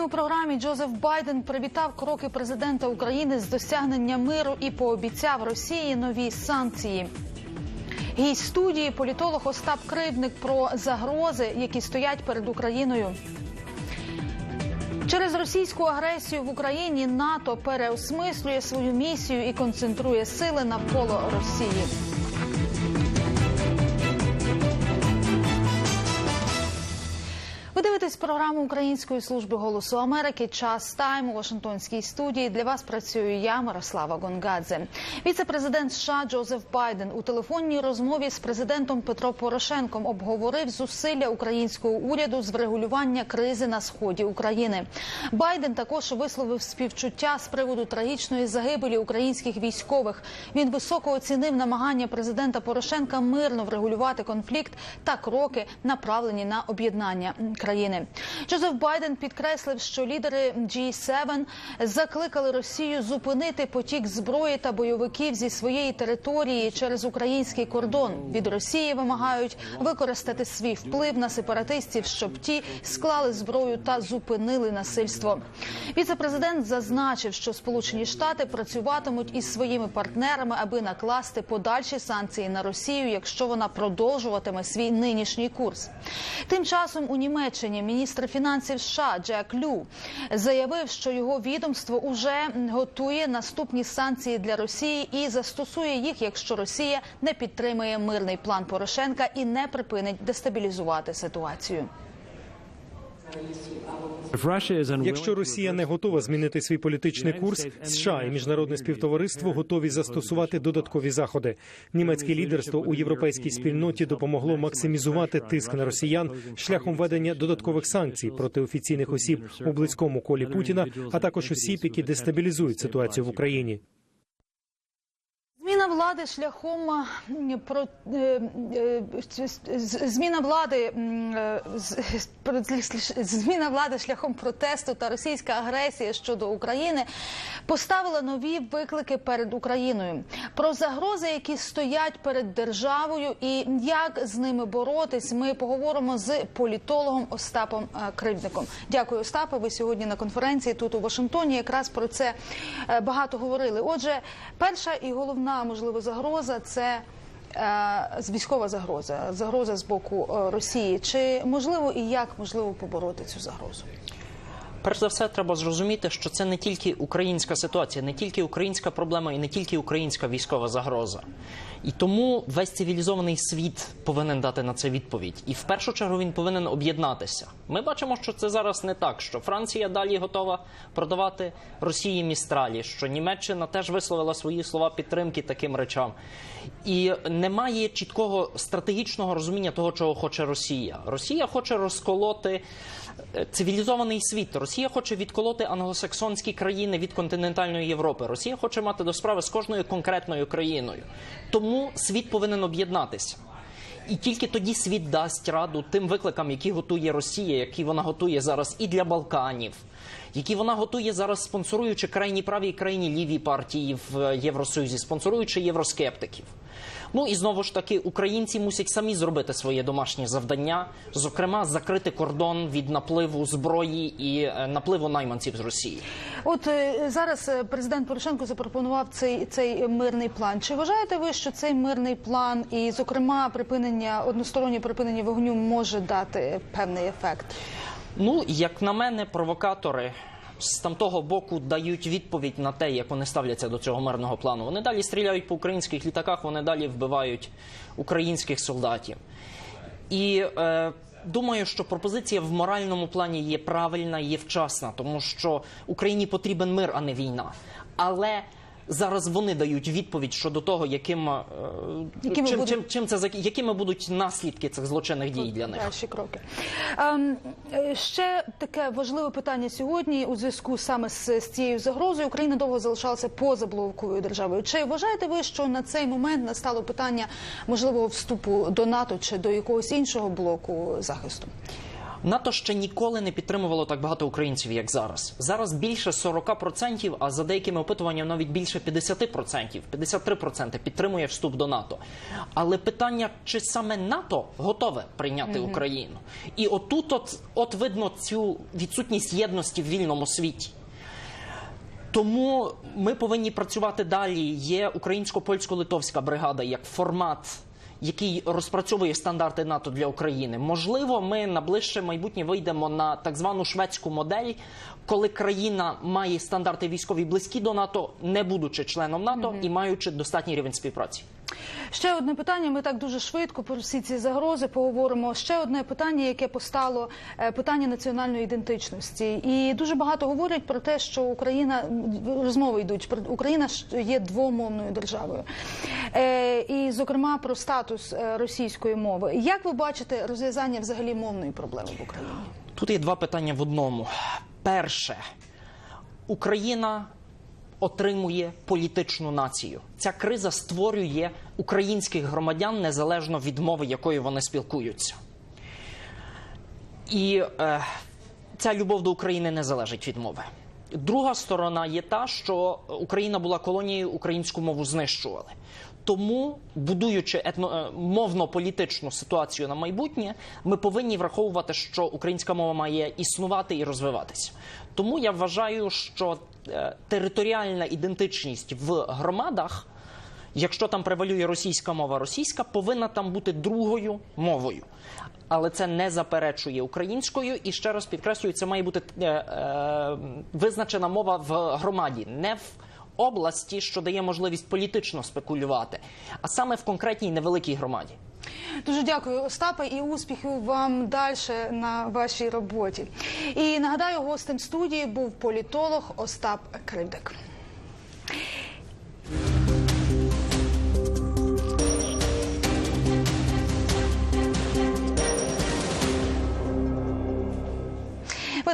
Сьогодні у програмі Джозеф Байден привітав кроки президента України з досягнення миру і пообіцяв Росії нові санкції. Гість студії політолог Остап Кривник про загрози, які стоять перед Україною. Через російську агресію в Україні НАТО переосмислює свою місію і концентрує сили навколо Росії. Дивитесь програму Української служби голосу Америки. Час тайм у Вашингтонській студії. Для вас працюю я, Мирослава Гонгадзе. Віце-президент США Джозеф Байден у телефонній розмові з президентом Петро Порошенком обговорив зусилля українського уряду з врегулювання кризи на сході України. Байден також висловив співчуття з приводу трагічної загибелі українських військових. Він високо оцінив намагання президента Порошенка мирно врегулювати конфлікт та кроки, направлені на об'єднання країни. Джозеф Байден підкреслив, що лідери G7 закликали Росію зупинити потік зброї та бойовиків зі своєї території через український кордон. Від Росії вимагають використати свій вплив на сепаратистів, щоб ті склали зброю та зупинили насильство. Віце-президент зазначив, що Сполучені Штати працюватимуть із своїми партнерами, аби накласти подальші санкції на Росію, якщо вона продовжуватиме свій нинішній курс. Тим часом у Німеччині міністр фінансів США Джек Лю заявив, що його відомство уже готує наступні санкції для Росії і застосує їх, якщо Росія не підтримує мирний план Порошенка і не припинить дестабілізувати ситуацію. Якщо Росія не готова змінити свій політичний курс, США і міжнародне співтовариство готові застосувати додаткові заходи. Німецьке лідерство у європейській спільноті допомогло максимізувати тиск на росіян шляхом введення додаткових санкцій проти офіційних осіб у близькому колі Путіна, а також осіб, які дестабілізують ситуацію в Україні. Зміна влади шляхом про е, е, зміна влади е, зміна влади шляхом протесту та російська агресія щодо України поставила нові виклики перед Україною. Про загрози, які стоять перед державою, і як з ними боротись, ми поговоримо з політологом Остапом Кривдником. Дякую, Остапе. Ви сьогодні на конференції тут у Вашингтоні. Якраз про це багато говорили. Отже, перша і головна можливо загроза це. е, Військова загроза, загроза з боку е, Росії. Чи можливо і як можливо побороти цю загрозу? Перш за все, треба зрозуміти, що це не тільки українська ситуація, не тільки українська проблема і не тільки українська військова загроза. І тому весь цивілізований світ повинен дати на це відповідь. І в першу чергу він повинен об'єднатися. Ми бачимо, що це зараз не так. Що Франція далі готова продавати Росії містралі, що Німеччина теж висловила свої слова підтримки таким речам. І немає чіткого стратегічного розуміння того, чого хоче Росія. Росія хоче розколоти е, цивілізований світ. Росія хоче відколоти англосаксонські країни від континентальної Європи. Росія хоче мати до справи з кожною конкретною країною. Тому світ повинен об'єднатися. І тільки тоді світ дасть раду тим викликам, які готує Росія, які вона готує зараз і для Балканів, які вона готує зараз, спонсоруючи крайні праві і крайні ліві партії в Євросоюзі, спонсоруючи євроскептиків. Ну і знову ж таки, українці мусять самі зробити своє домашнє завдання, зокрема, закрити кордон від напливу зброї і е, напливу найманців з Росії. От е, зараз е, президент Порошенко запропонував цей цей мирний план. Чи вважаєте ви, що цей мирний план і, зокрема, припинення одностороннє припинення вогню може дати певний ефект? Ну, як на мене, провокатори з тамтого боку дають відповідь на те, як вони ставляться до цього мирного плану. Вони далі стріляють по українських літаках, вони далі вбивають українських солдатів. І е, думаю, що пропозиція в моральному плані є правильна, є вчасна, тому що Україні потрібен мир, а не війна. Але зараз вони дають відповідь щодо того, яким, е, Якими чим, будуть- чим, чим це зак- якими будуть наслідки цих злочинних дій для них. Дальші кроки. Ем, е, ще таке важливе питання сьогодні у зв'язку саме з, з цією загрозою. Україна довго залишалася поза блоковою державою. Чи вважаєте ви, що на цей момент настало питання можливого вступу до НАТО чи до якогось іншого блоку захисту? НАТО ще ніколи не підтримувало так багато українців, як зараз. Зараз більше 40%, а за деякими опитуваннями навіть більше 50%, 53% підтримує вступ до НАТО. Але питання, чи саме НАТО готове прийняти Україну? І отут, от, от видно цю відсутність єдності в вільному світі. Тому ми повинні працювати далі. Є українсько-польсько-литовська бригада як формат, який розпрацьовує стандарти НАТО для України. Можливо, ми на ближче майбутнє вийдемо на так звану шведську модель, коли країна має стандарти військові близькі до НАТО, не будучи членом НАТО і маючи достатній рівень співпраці. Ще одне питання. Ми так дуже швидко про всі ці загрози поговоримо. Ще одне питання, яке постало е, питання національної ідентичності. І дуже багато говорять про те, що Україна розмови йдуть Україна є двомовною державою, е, і зокрема про статус е, російської мови. Як ви бачите розв'язання взагалі мовної проблеми в Україні? Тут є два питання в одному. Перше, Україна отримує політичну націю. Ця криза створює українських громадян незалежно від мови, якою вони спілкуються. І е, ця любов до України не залежить від мови. Друга сторона є та, що Україна була колонією, українську мову знищували. Тому, будуючи етно, е, мовно-політичну ситуацію на майбутнє, ми повинні враховувати, що українська мова має існувати і розвиватися. Тому я вважаю, що територіальна ідентичність в громадах, якщо там превалює російська мова, російська повинна там бути другою мовою. Але це не заперечує українською, і ще раз підкреслюю, це має бути е, е, визначена мова в громаді, не в області, що дає можливість політично спекулювати, а саме в конкретній невеликій громаді. Дуже дякую, Остапе, і успіхів вам далі на вашій роботі. І нагадаю, гостем студії був політолог Остап Кривдик.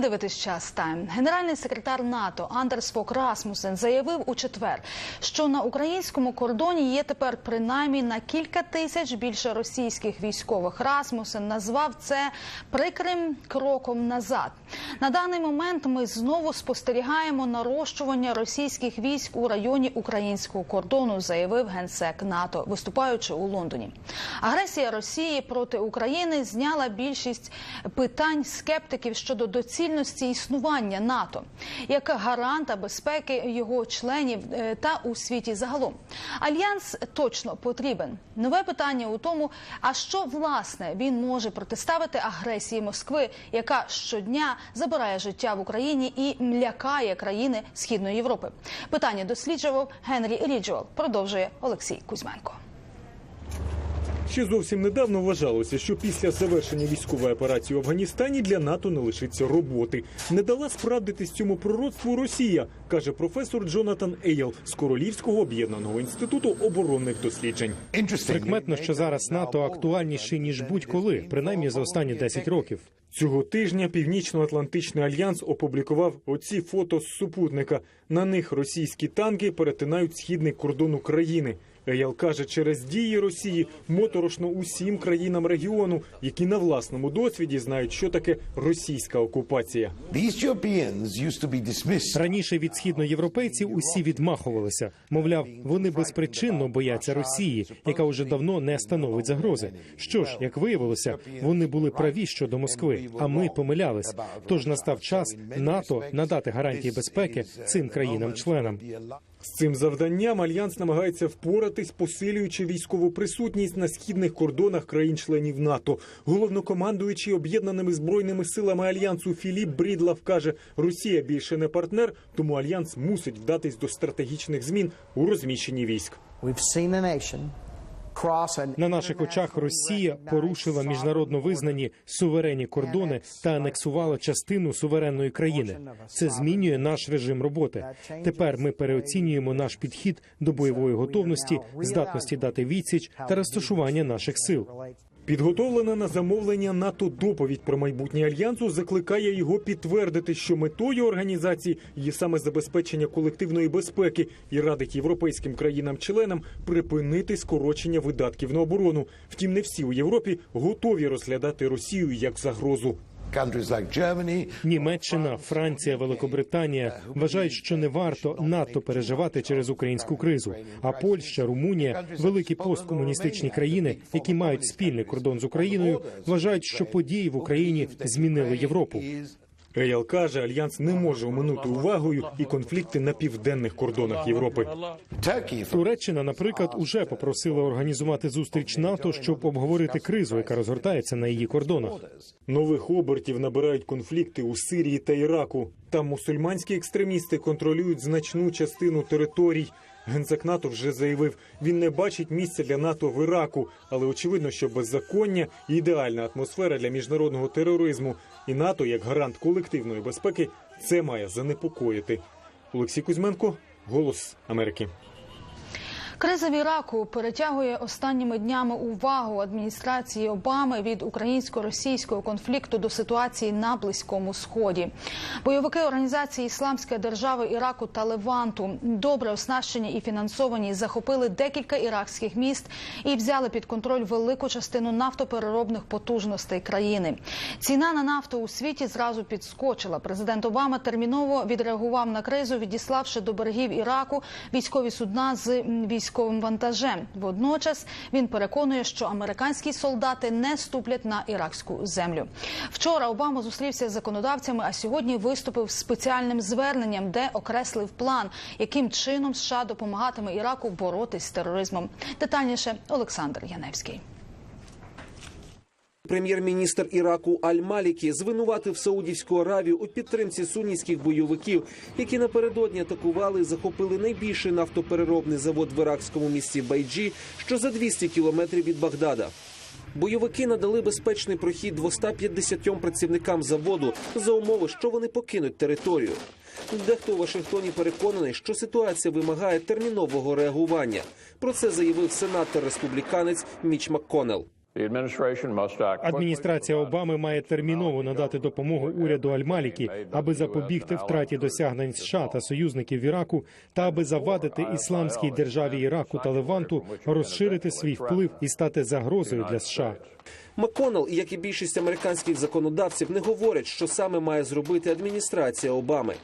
Ви час тайм. Генеральний секретар НАТО Андерс Фок Расмусен заявив у четвер, що на українському кордоні є тепер принаймні на кілька тисяч більше російських військових. Расмусен назвав це прикрим кроком назад. На даний момент ми знову спостерігаємо нарощування російських військ у районі українського кордону, заявив генсек НАТО, виступаючи у Лондоні. Агресія Росії проти України зняла більшість питань скептиків щодо доцільності існування НАТО як гаранта безпеки його членів е, та у світі загалом. Альянс точно потрібен. Нове питання у тому, а що власне він може протиставити агресії Москви, яка щодня забирає життя в Україні і лякає країни Східної Європи. Питання досліджував Генрі Ріджуал. Продовжує Олексій Кузьменко. Ще зовсім недавно вважалося, що після завершення військової операції в Афганістані для НАТО не лишиться роботи. Не дала справдитись цьому пророцтву Росія, каже професор Джонатан Ейл з Королівського об'єднаного інституту оборонних досліджень. Прикметно, що зараз НАТО актуальніший ніж будь-коли, принаймні за останні 10 років. Цього тижня Північно-Атлантичний альянс опублікував оці фото з супутника. На них російські танки перетинають східний кордон України. Еял каже, через дії Росії моторошно усім країнам регіону, які на власному досвіді знають, що таке російська окупація. Раніше від східноєвропейців усі відмахувалися. Мовляв, вони безпричинно бояться Росії, яка уже давно не становить загрози. Що ж, як виявилося, вони були праві щодо Москви, а ми помилялись. Тож настав час НАТО надати гарантії безпеки цим країнам-членам. З цим завданням альянс намагається впоратись, посилюючи військову присутність на східних кордонах країн-членів НАТО. Головнокомандуючий об'єднаними збройними силами альянсу Філіп Брідлав каже, Росія більше не партнер, тому альянс мусить вдатись до стратегічних змін у розміщенні військ. На наших очах Росія порушила міжнародно визнані суверенні кордони та анексувала частину суверенної країни. Це змінює наш режим роботи. Тепер ми переоцінюємо наш підхід до бойової готовності, здатності дати відсіч та розташування наших сил. Підготовлена на замовлення НАТО доповідь про майбутнє альянсу закликає його підтвердити, що метою організації є саме забезпечення колективної безпеки і радить європейським країнам-членам припинити скорочення видатків на оборону. Втім, не всі у Європі готові розглядати Росію як загрозу. Німеччина, Франція, Великобританія вважають, що не варто надто переживати через українську кризу. А Польща, Румунія, великі посткомуністичні країни, які мають спільний кордон з Україною, вважають, що події в Україні змінили Європу. Еял каже, альянс не може оминути увагою і конфлікти на південних кордонах Європи. Туреччина, наприклад, уже попросила організувати зустріч НАТО, щоб обговорити кризу, яка розгортається на її кордонах. Нових обертів набирають конфлікти у Сирії та Іраку. Там мусульманські екстремісти контролюють значну частину територій. Генсек НАТО вже заявив, він не бачить місця для НАТО в Іраку, але очевидно, що беззаконня – ідеальна атмосфера для міжнародного тероризму. І НАТО, як гарант колективної безпеки, це має занепокоїти. Олексій Кузьменко, Голос Америки. Криза в Іраку перетягує останніми днями увагу адміністрації Обами від українсько-російського конфлікту до ситуації на близькому сході. Бойовики організації Ісламська держава Іраку та Леванту добре оснащені і фінансовані захопили декілька іракських міст і взяли під контроль велику частину нафтопереробних потужностей країни. Ціна на нафту у світі зразу підскочила. Президент Обама терміново відреагував на кризу, відіславши до берегів Іраку військові судна з м, військовим вантажем. Водночас він переконує, що американські солдати не ступлять на іракську землю. Вчора Обама зустрівся з законодавцями, а сьогодні виступив з спеціальним зверненням, де окреслив план, яким чином США допомагатиме Іраку боротись з тероризмом. Детальніше Олександр Яневський. Прем'єр-міністр Іраку Аль-Малікі звинуватив Саудівську Аравію у підтримці сунітських бойовиків, які напередодні атакували і захопили найбільший нафтопереробний завод в іракському місті Байджі, що за 200 кілометрів від Багдада. Бойовики надали безпечний прохід 250 працівникам заводу за умови, що вони покинуть територію. Дехто у Вашингтоні переконаний, що ситуація вимагає термінового реагування. Про це заявив сенатор-республіканець Міч МакКоннелл. Адміністрація Обами має терміново надати допомогу уряду Аль-Малікі, аби запобігти втраті досягнень США та союзників в Іраку, та аби завадити ісламській державі Іраку та Леванту розширити свій вплив і стати загрозою для США. МакКоннелл, як і більшість американських законодавців, не говорять, що саме має зробити адміністрація Обами.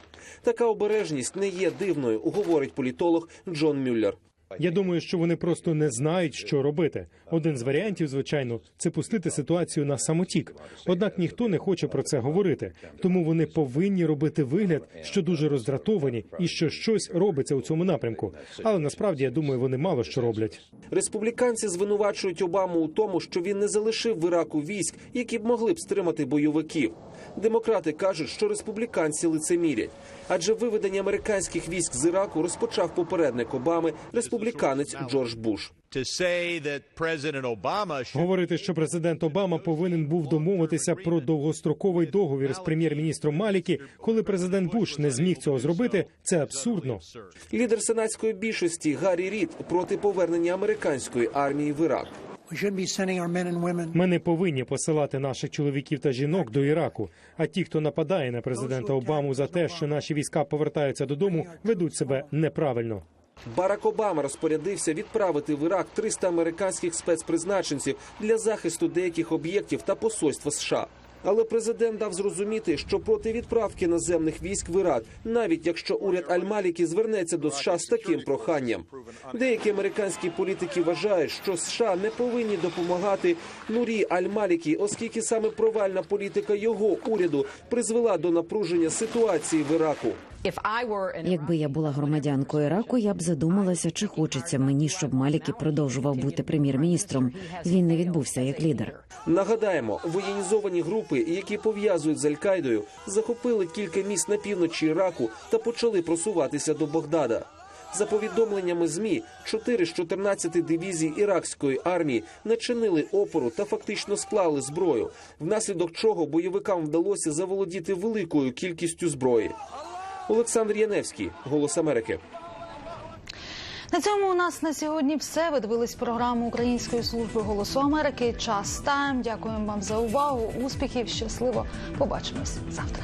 Така обережність не є дивною, говорить політолог Джон Мюллер. Я думаю, що вони просто не знають, що робити. Один з варіантів, звичайно, це пустити ситуацію на самотік. Однак ніхто не хоче про це говорити. Тому вони повинні робити вигляд, що дуже роздратовані і що щось робиться у цьому напрямку. Але насправді я думаю, вони мало що роблять. Республіканці звинувачують Обаму у тому, що він не залишив в Іраку військ, які б могли б стримати бойовиків. Демократи кажуть, що республіканці лицемірять, адже виведення американських військ з Іраку розпочав попередник Обами, республіканець Джордж Буш. Говорити, що президент Обама повинен був домовитися про довгостроковий договір з прем'єр-міністром Малікі, коли президент Буш не зміг цього зробити, це абсурдно. Лідер сенатської більшості Гаррі Рід проти повернення американської армії в Ірак. We shouldn't be sending our men and women Ми не повинні посилати наших чоловіків та жінок до Іраку. А ті, хто нападає на президента Обаму за те, що наші війська повертаються додому, ведуть себе неправильно. Барак Обама розпорядився відправити в Ірак 300 американських спецпризначенців для захисту деяких об'єктів та посольства США. Але президент дав зрозуміти, що проти відправки наземних військ в Ірак, навіть якщо уряд Аль-Малікі звернеться до США з таким проханням. Деякі американські політики вважають, що США не повинні допомагати Нурі Аль-Малікі, оскільки саме провальна політика його уряду призвела до напруження ситуації в Іраку. Якби я була громадянкою Іраку, я б задумалася, чи хочеться мені, щоб Малікі продовжував бути прем'єр-міністром. Він не відбувся як лідер. Нагадаємо, воєнізовані групи, які пов'язують з Аль-Каїдою, захопили кілька міст на півночі Іраку та почали просуватися до Багдада. За повідомленнями змі, 4 з 14 дивізій іракської армії начинили опору та фактично склали зброю, внаслідок чого бойовикам вдалося заволодіти великою кількістю зброї. Олександр Яневський, Голос Америки. На цьому у нас на сьогодні все. Ви дивились програму Української служби голосу Америки. Час тайм. Дякуємо вам за увагу. Успіхів, щасливо. Побачимось завтра.